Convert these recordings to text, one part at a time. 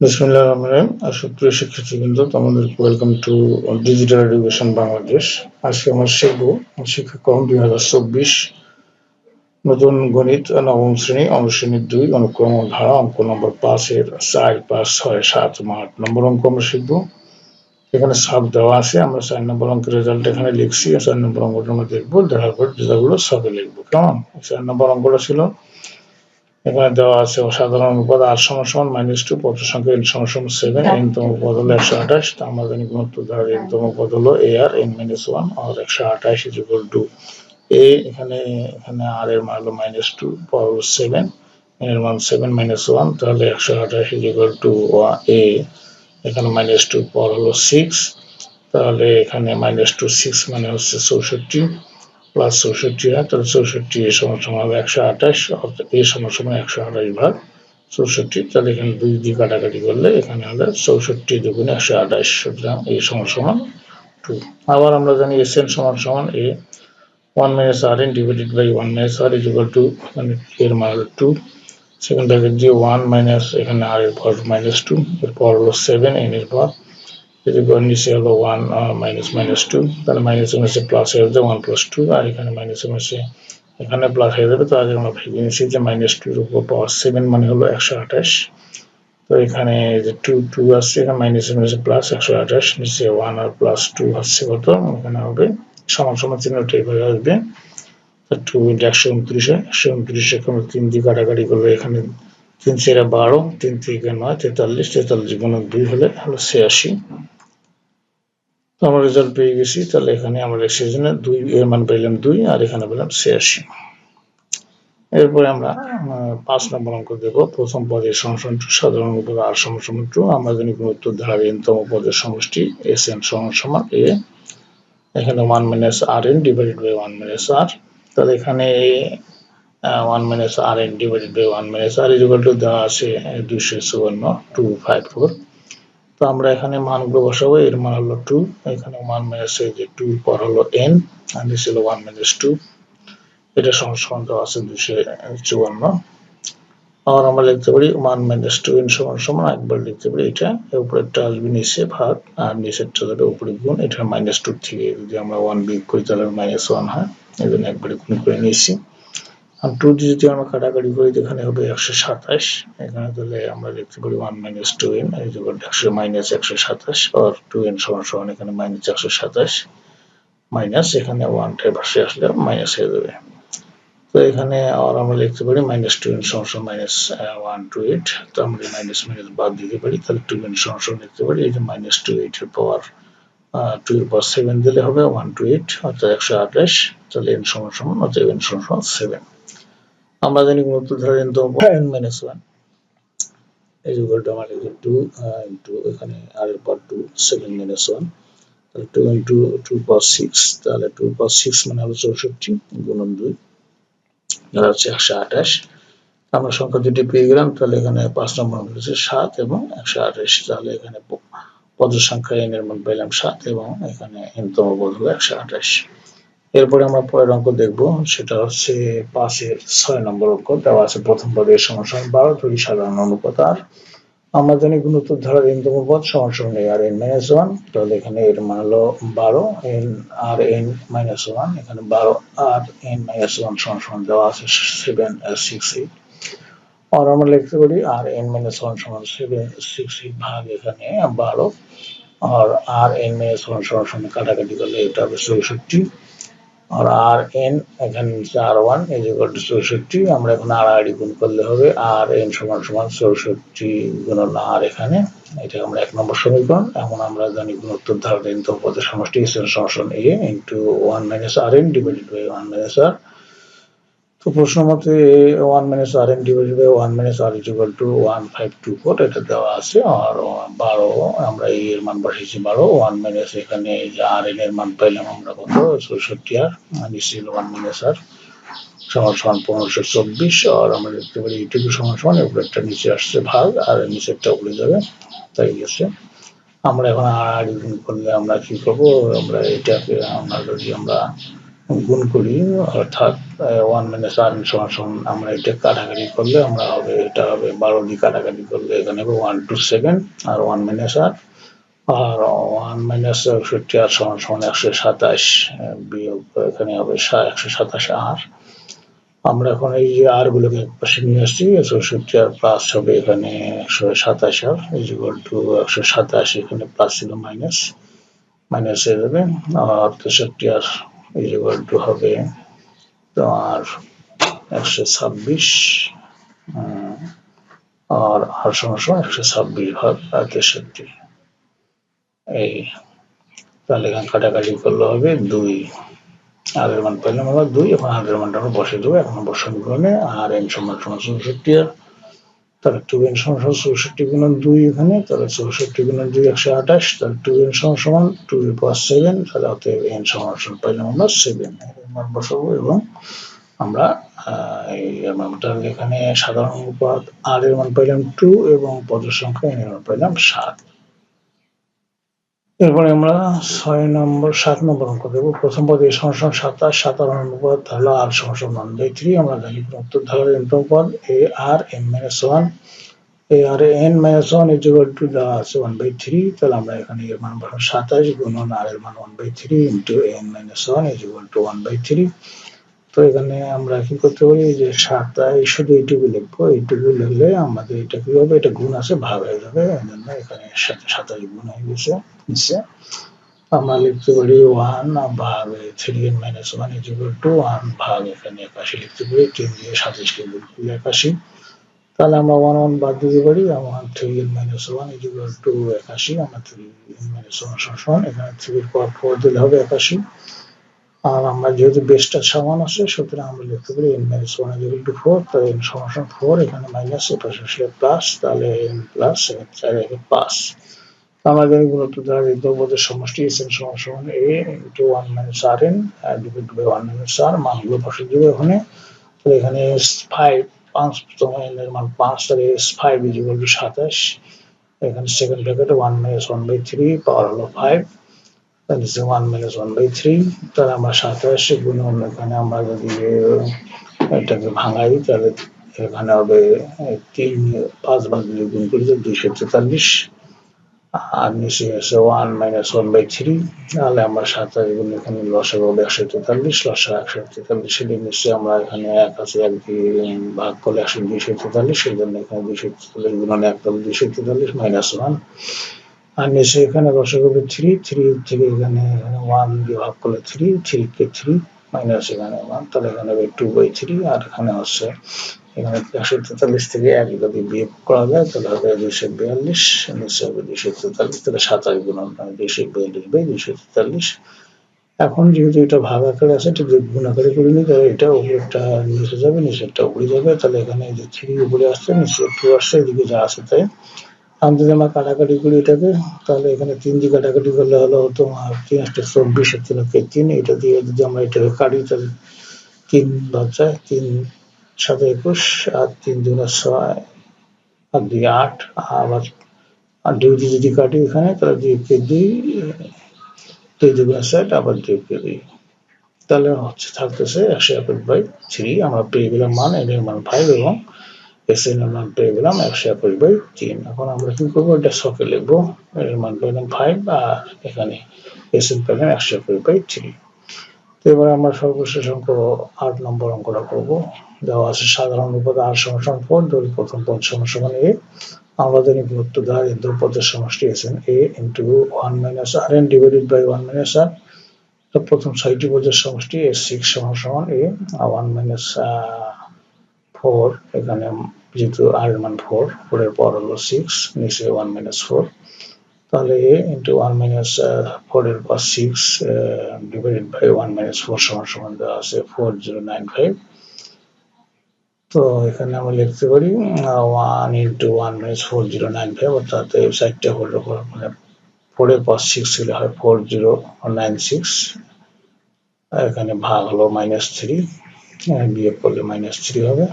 বিসমিল্লাহির রহমানির রহিম। আর সুপ্রিয় শিক্ষার্থীবৃন্দ তোমাদের welcome to digital education Bangladesh আজকে আমরা শিক্ষাক্রম দুই হাজার চব্বিশ। নতুন গণিত নবম শ্রেণি দুই, অনুক্রম ধারা, অঙ্ক নম্বর পাঁচের চার, পাঁচ, ছয়, সাত, আট নম্বর অঙ্ক আমরা শিখব। এখানে সাব দেওয়া আছে, আমরা চার নম্বর অঙ্কের রেজাল্ট এখানে লিখছি, চার নম্বর অঙ্কটা আমরা দেখব, দেখার পর রেজাল্টগুলো সবে লিখব। কেমন? চার নম্বর অঙ্কটা ছিল এখানে দেওয়া আছে সাধারণ অনুপাত আর সমান সমান মাইনাস টু পদ সংখ্যা এন সমান সমান সেভেন এন তম পদ হলো একশো আঠাশ তা আমরা জানি গুণত্ব ধারা এন তম পদ হলো a r n minus one আর একশো আঠাশ ইজ ইকুয়াল টু এ এখানে এখানে আর এর মান হলো মাইনাস টু পর সেভেন এন এর মান সেভেন মাইনাস ওয়ান তাহলে একশো আঠাশ ইজ ইকুয়াল টু এ এখানে মাইনাস টু পর হলো সিক্স তাহলে এখানে মাইনাস টু সিক্স মানে হচ্ছে চৌষট্টি প্লাস চৌষট্টি হয়, তাহলে চৌষট্টি এ সমান হবে একশো আঠাশ, অর্থাৎ এ সমান একশো আঠাশ ভাগ চৌষট্টি, তাহলে এখানে দুই দিয়ে কাটাকাটি করলে এখানে হলে চৌষট্টি দুগুণ একশো আঠাশ সুতরাং এ সমান সমান টু আবার আমরা জানি এস এন সমান সমান a one minus r n divided by one minus r is equal to মানে এর মান হলো টু সেখান থেকে যে ওয়ান মাইনাস এখানে আর এর পর মাইনাস টু এর এরপর হলো সেভেন এন এর পর যদি নিচে হলো ওয়ান মাইনাস মাইনাস টু তাহলে মাইনাস মাইনাসে প্লাস হয়ে যাবে ওয়ান প্লাস টু আর এখানে মাইনাস মাইনাসে এখানে প্লাস হয়ে যাবে, তো আগে আমরা ভেবে নিয়েছি যে মাইনাস টুর উপর পাওয়ার সেভেন মানে হলো একশো আঠাশ। তো এখানে যে টু টু আসছে, এখানে মাইনাস মাইনাসে প্লাস একশো আঠাশ, নিচে ওয়ান আর প্লাস টু হচ্ছে কত? এখানে হবে, সমান সমান চিহ্নটা এইভাবে আসবে। টু ইন্টু একশো উনত্রিশে একশো উনত্রিশে এখানে তিন দিয়ে কাটাকাটি করলে এখানে তিন চেরা বারো, তিন থেকে নয়, তেতাল্লিশ তেতাল্লিশ গুণ দুই হলে হলো ছিয়াশি। তো আমরা রেজাল্ট পেয়ে গেছি, তাহলে এখানে আমরা সেজন্য দুই, এর মান পেলাম দুই, আর এখানে পেলাম ছিয়াশি। এরপরে আমরা পাঁচ নম্বর অঙ্ক দেব। প্রথম পদের টু, সাধারণ উপর আর টু। আমরা জানি উত্তর ধারার এনতম পদের সমষ্টি এস এন সমান সমান এ। এখানে one minus r n divided by one minus r তাহলে এখানে a one minus r n divided by one minus r is two দেওয়া আছে, দুইশো চুয়ান্ন টু ফাইভ ফোর তো আমরা এখানে মানগুলো বসাবো, এর মান হলো টু এখানে ওয়ান মাইনাস যে টু পর হলো এন আর নিচে হলো ওয়ান মাইনাস টু এটা সমান দেওয়া আছে দুইশো চুয়ান্ন। আবার আমরা লিখতে পারি ওয়ান মাইনাস টু এন সমান সমান একবার লিখতে পারি এটা উপরেরটা আসবে নিচে ভাগ, আর নিচেরটা যাবে উপরে গুণ, এটা মাইনাস টু থেকে যদি আমরা ওয়ান বিয়োগ করি তাহলে মাইনাস ওয়ান হয় এই জন্য একবারে গুণ করে নিয়েছি। আর টু যদি আমরা কাটাকাটি করি এখানে হবে একশো সাতাশ। এখানে তাহলে আমরা লিখতে পারি ওয়ান মাইনাস টু এন একশো মাইনাস একশো সাতাশ আর টু এন সমান সমান এখানে মাইনাস একশো সাতাশ। মাইনাস এখানে ওয়ানটায় পাশে আসলে মাইনাস হয়ে যাবে। তো এখানে আর আমরা লিখতে পারি মাইনাস টু এন সমান মাইনাস ওয়ান টু এইট তো আমরা মাইনাস মাইনাস বাদ দিতে পারি, তাহলে টু এন সমান লিখতে পারি, এই যে মাইনাস টু এইটের পাওয়ার টু এর পাওয়ার সেভেন দিলে হবে ওয়ান টু এইট অর্থাৎ একশো আঠাশ। তাহলে এন সমান সমান অর্থাৎ এন সমান সমান সেভেন আমরা জানি গুণত্ব ধরে নিতে এন মাইনাস ওয়ান এই ইকুয়াল টু আমার লিখে টু ইন্টু এখানে আর এর পর টু সেভেন মাইনাস ওয়ান তাহলে two into two power six তাহলে টু পাওয়ার সিক্স মানে হলো চৌষট্টি, গুণন দুই। তাহলে হচ্ছে একশো আঠাশ। আমরা সংখ্যা দুটি পেয়ে গেলাম, তাহলে এখানে পাঁচ নম্বর হচ্ছে সাত এবং একশো আঠাশ। তাহলে এখানে পদ সংখ্যা এন এর মান পেলাম সাত এবং এখানে এনতম পদ হলো একশো আঠাশ। এরপরে আমরা পরের অঙ্ক দেখব, সেটা হচ্ছে পাশের ছয় নম্বর অঙ্ক, দেওয়া আছে প্রথম পদের বারো ধরি সাধারণ অনুপাত আর আমরা জানি গুণোত্তর ধারার এনতম পদ সমান নেই, আর এন মাইনাস ওয়ান তাহলে এখানে এর মান হলো বারো n r n minus one এখানে বারো আর এন মাইনাস ওয়ান সমান দেওয়া আছে সেভেন সিক্স এইট আর আমরা লিখতে পারি আর এন মাইনাস ওয়ান সমান সেভেন সিক্স এইট ভাগ এখানে বারো, আর আর এন মাইনাস ওয়ান সমান সমান কাটাকাটি করলে এটা হবে চৌষট্টি। আর আর এন, এখানে r one is equal to চৌষট্টি, আমরা এখন আড়াআড়ি গুণ করলে হবে, আর এন সমান সমান চৌষট্টি গুণন আর এখানে, এটা আমরা এক নম্বর সমীকরণ, এখন আমরা জানি গুণোত্তর ধারণ পদের সমষ্টি সমান a into one minus r n divided by one minus r তো প্রশ্ন মতে one minus r n divided by one minus r equal to one five two four এটা দেওয়া আছে। আর বারো, আমরা এর মান বসিয়েছি বারো ওয়ান মাইনাস এখানে আর এন এর মান পাইলাম আমরা কত? চৌষট্টি আর নিশ্চয়ই ওয়ান মাইনাস আর সমান সমান পনেরোশো চব্বিশ। আর আমরা দেখতে পারি এইটুকু সমান সমান উপরেরটা নিচে আসছে ভাগ, আর নিচেরটা উড়ে যাবে। তাই গেছে। আমরা এখন আর গুণ করলে আমরা কি করব? আমরা এটাকে, আমরা যদি আমরা গুণ করি, অর্থাৎ ওয়ান মাইনাস আর সমান সমান আমরা এটা কাটাকাটি করলে আমরা হবে, এটা হবে বারো দিয়ে কাটাকাটি করলে এখানে হবে ওয়ান টু সেভেন আর ওয়ান মাইনাস আর আর ওয়ান মাইনাস একষট্টি আর সমান সমান একশো সাতাশ বিয়োগ এখানে হবে একশো সাতাশ আর। আমরা এখন এই যে আর গুলোকে পাশে নিয়ে আসছি চৌষট্টি আর প্লাস হবে এখানে একশো সাতাশ আর ইজিকাল টু একশো সাতাশ, এখানে প্লাস ছিল মাইনাস মাইনাস হয়ে যাবে, আর তেষট্টি আর ইজিকাল টু হবে তোমার একশো ছাব্বিশ আর আর সমস্যা একশো ছাব্বিশ ভাগ আর তেষট্টি এই, তাহলে এখানে কাটাকাটি করলে হবে দুই। আর এর মান পেলাম আমরা দুই, এখন আর এর মানটা আমরা বসে দেবো। এখন নম্বর সমীকরণে আর এন সমান সমান চৌষট্টি আর, তাহলে টু এন সমান সমান চৌষট্টি গুণন দুই এখানে, তাহলে চৌষট্টি গুণন দুই একশো আঠাশ, তাহলে টু এন সমান সমান টু পাওয়ার সেভেন তাহলে অতএব এন সমান সমান পাইলাম আমরা সেভেন মান বসাবো এবং আমরা এই এখানে সাধারণ অনুপাত আর এর মান পাইলাম টু এবং পদের সংখ্যা এর মান পাইলাম সাত। এরপরে আমরা ছয় নম্বর, সাত নম্বর অঙ্ক দেবো। প্রথম পদে এ সমস্যা সাতাশ সাধারণ অনুপাত তাহলে আর সমস্যা ওয়ান বাই থ্রি আমরা জানি, উত্তর ধারা এন পদ a r n minus one r n minus one is equal to দেওয়া আছে ওয়ান বাই থ্রি তাহলে আমরা এখানে এর মান বসাবো সাতাশ গুণন আর এর মান one by three into n minus one is equal to one by three তো এখানে আমরা কি করতে পারি? যে সাতাশ, শুধু এইটুকু লিখব। এইটুকু লিখলে আমাদের এটা কি হবে? এটা গুণ আছে, ভাগ হয়ে যাবে। এই জন্য এখানে সাতাশ গুণ হয়ে গেছে, নিচে। আমরা লিখতে পারি ওয়ান ভাগ three n minus one is equal to one ভাগ এখানে একাশি লিখতে পারি। তিন দিয়ে সাতাশকে গুণ করলে একাশি। তাহলে আমরা ওয়ান ওয়ান বাদ দিতে পারি one three n minus one is equal to একাশি, আমরা থ্রি এন মাইনাস ওয়ান সমান এখানে থ্রির পর ফোর দিলে হবে একাশি। আর আমরা যেহেতু বেসটা সমান আছে, সুতরাং আমরা লিখতে পারি n minus one is two four তো এন সমান ফোর এখানে মাইনাস এ পাশে আসলে প্লাস তাহলে এন প্লাস চার একে পাঁচ। আমরা জানি গুণত্ব দ্বারা দ্রব্যদের সমষ্টি এস এন সমান সমান a into one minus r n divide by one minus r মানগুলো বসে দেবে ওখানে। তো এখানে ফাইভ পাঁচ তোমার এর মান পাঁচ তাহলে S five is equal to সাতাশ। এখানে সেকেন্ড ব্র্যাকেটে one minus one by three power হলো ফাইভ নিচে one minus one by three তাহলে আমরা সাতাশ গুণন এখানে আমরা যদি এটাকে ভাঙাই, তাহলে এখানে হবে তিন, পাঁচ ভাগ গুণ করি দুইশো তেতাল্লিশ। আর নিচে আছে one minus one by three তাহলে আমরা সাতাশ গুণ এখানে লসে হবে একশো তেতাল্লিশ লসে একশো তেতাল্লিশ এর নিচে আমরা এখানে এক আছে, এক ভাগ করলে একশো দুইশো তেতাল্লিশ সেই জন্য এখানে দুইশো তেতাল্লিশ গুণন এক তাহলে দুইশো তেতাল্লিশ মাইনাস ওয়ান আর নিচে এখানে দশক হবে থ্রি থ্রি থেকে এখানে ওয়ান দিয়ে ভাগ করলে থ্রি থ্রি কে থ্রি মাইনাস এখানে ওয়ান তাহলে এখানে হবে টু বাই থ্রি আর এখানে হচ্ছে এখানে একশো তেতাল্লিশ থেকে এক যদি বিয়োগ করা যায়, তাহলে হবে দুইশো বিয়াল্লিশ নিচে হবে দুইশো তেতাল্লিশ, তাহলে সাতাশ গুণ দুইশো বিয়াল্লিশ বাই দুইশো তেতাল্লিশ। এখন যেহেতু এটা ভাগ আকারে আছে, এটা গুণ আকারে করে নিই, তাহলে এটা উপরেরটা নিচে যাবে, নিচেরটা উপরে যাবে, তাহলে এখানে যে থ্রি উপরে আসছে, নিচে টু আসছে, এদিকে যা আছে তাই। আমি যদি আমরা কাটাকাটি করি এটাকে তাহলে এখানে তিন দিয়ে কাটাকাটি করলে হলো তোমার তিন একটা চব্বিশ তিন তিন এটা দিয়ে যদি আমরা এটাকে কাটি, তাহলে তিন বাচ্চায় তিন সাথে একুশ আর তিন দুগুণে ছয় আর দুই আট। আবার আর দুই দিয়ে যদি কাটি এখানে তাহলে দুই কে দুই দুই দুগুণে ষাট আবার দুই কে দুই। তাহলে হচ্ছে থাকতেছে একশো একুশ বাই থ্রি আমরা পেয়ে গেলাম মান, এর মান ফাইভ এবং এস এর মান পেয়ে গেলাম একশো একুশ বাই তিন। এখন আমরা কি করব? এটা শখে লিখব। এর মান পেলাম ফাইভ আর এখানে এস এন পেলাম একশো একুশ বাই থ্রি তো এবার আমরা সর্বশেষ অঙ্ক, আট নম্বর অঙ্কটা করব। দেওয়া আছে সাধারণ উপদ আর সমান পদ প্রথম পদ সমান এ। আমরা জানি গুরুত্ব দ্বারা ইন্দ্র পদের সমষ্টি এসেন a into one minus r n divided by one minus r প্রথম ছয়টি পদের সমষ্টি, এ সিক্স সমান সমান এ ওয়ান মাইনাস ফোর এখানে যেহেতু আর মান ফোর ফোরের পর হলো সিক্স নিচে ওয়ান মাইনাস ফোর তাহলে a into one minus four এর পর six divided by one minus four সমান সমান দেওয়া আছে ফোর জিরো নাইন ফাইভ তো এখানে আমরা লিখতে পারি one into one minus four zero nine five অর্থাৎ সাইডটা হলো মানে ফোরের পর সিক্স হলে হয় ফোর জিরো নাইন সিক্স এখানে ভাগ হলো মাইনাস থ্রি বিয়োগ করলে মাইনাস থ্রি হবে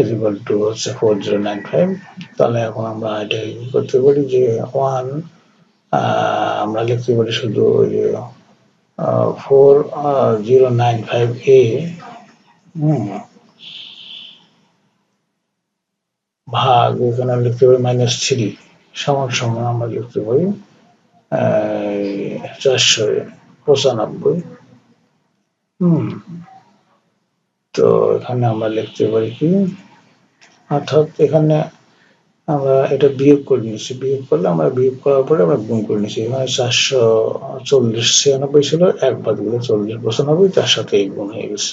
ইকুয়াল টু হচ্ছে ফোর জিরো নাইন ফাইভ তাহলে এখন আমরা এটা করতে পারি যে ওয়ান আমরা লিখতে পারি শুধু ওই যে ফোর জিরো নাইন ফাইভ এ হুম ভাগ এখানে আমি লিখতে পারি মাইনাস থ্রি সমান সমান আমরা লিখতে পারি চারশো পঁচানব্বই। হুম, তো এখানে আমরা লিখতে পারি কি? অর্থাৎ এখানে আমরা এটা বিয়োগ করে নিচ্ছি বিয়োগ করলে আমরা বিয়োগ করার পরে আমরা গুণ করে নিচ্ছি এখানে চারশো চল্লিশ ছিয়ানব্বই ছিল, এক বাদ গেলে চল্লিশ পঁচানব্বই, তার সাথে এই গুণ হয়ে গেছে।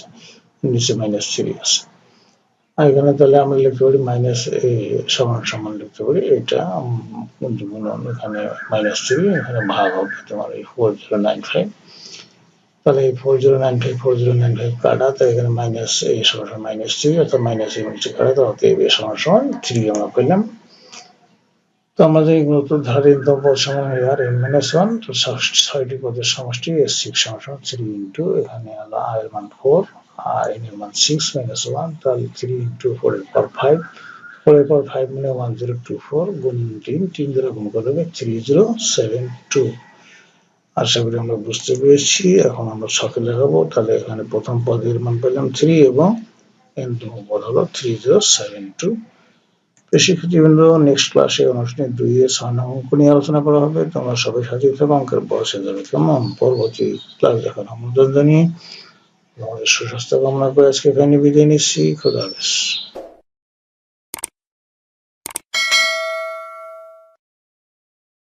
নিচে মাইনাস থ্রি আছে। এখানে তাহলে আমরা লিখতে পারি মাইনাস এই সমান সমান লিখতে পারি। এটা গুণন এখানে মাইনাস থ্রি এখানে ভাগ হবে তোমার এই ফোর জিরো নাইন ফাইভ তাহলে এই four zero nine five four zero nine five কাটা, তাই এখানে মাইনাস এই সমান মাইনাস থ্রি অর্থাৎ মাইনাস এই নিচে কাটা, তো অতএব এই সমান সমান থ্রি আমরা পেলাম। তো আমাদের নতুন ধারে ইনকাম পদ সমান আর এন মাইনাস ওয়ান তো ছয়টি পদের সমষ্টি এস সিক্স সমান সমান থ্রি ইন্টু এখানে হলো আর মান ফোর আর এর মান সিক্স মাইনাস ওয়ান তাহলে থ্রি ইন্টু ফোর এর পর ফাইভ ফোর এর পর ফাইভ মানে ওয়ান জিরো টু ফোর গুণ তিন তিন জিরো গুণ করলে থ্রি জিরো সেভেন টু আশা করি আমরা বুঝতে পেরেছি, এখন আমরা ছকে লাগাবো, তাহলে এখানে প্রথম পদের মান পেলাম থ্রি এবং এন পদ হলো থ্রি জিরো সেভেন টু শিক্ষার্থীবৃন্দ নেক্সট ক্লাসে অনুষ্ঠানে দুই এর ছয় অঙ্ক নিয়ে আলোচনা করা হবে। তোমরা সবাই সাজিয়ে থাকো অঙ্কের বয়স যাবে কেমন পরবর্তী ক্লাস দেখার আমন্ত্রণ জানিয়ে আমাদের সুস্বাস্থ্য কামনা করে আজকে এখানে বিদায় নিচ্ছি। খোদা হাফেজ।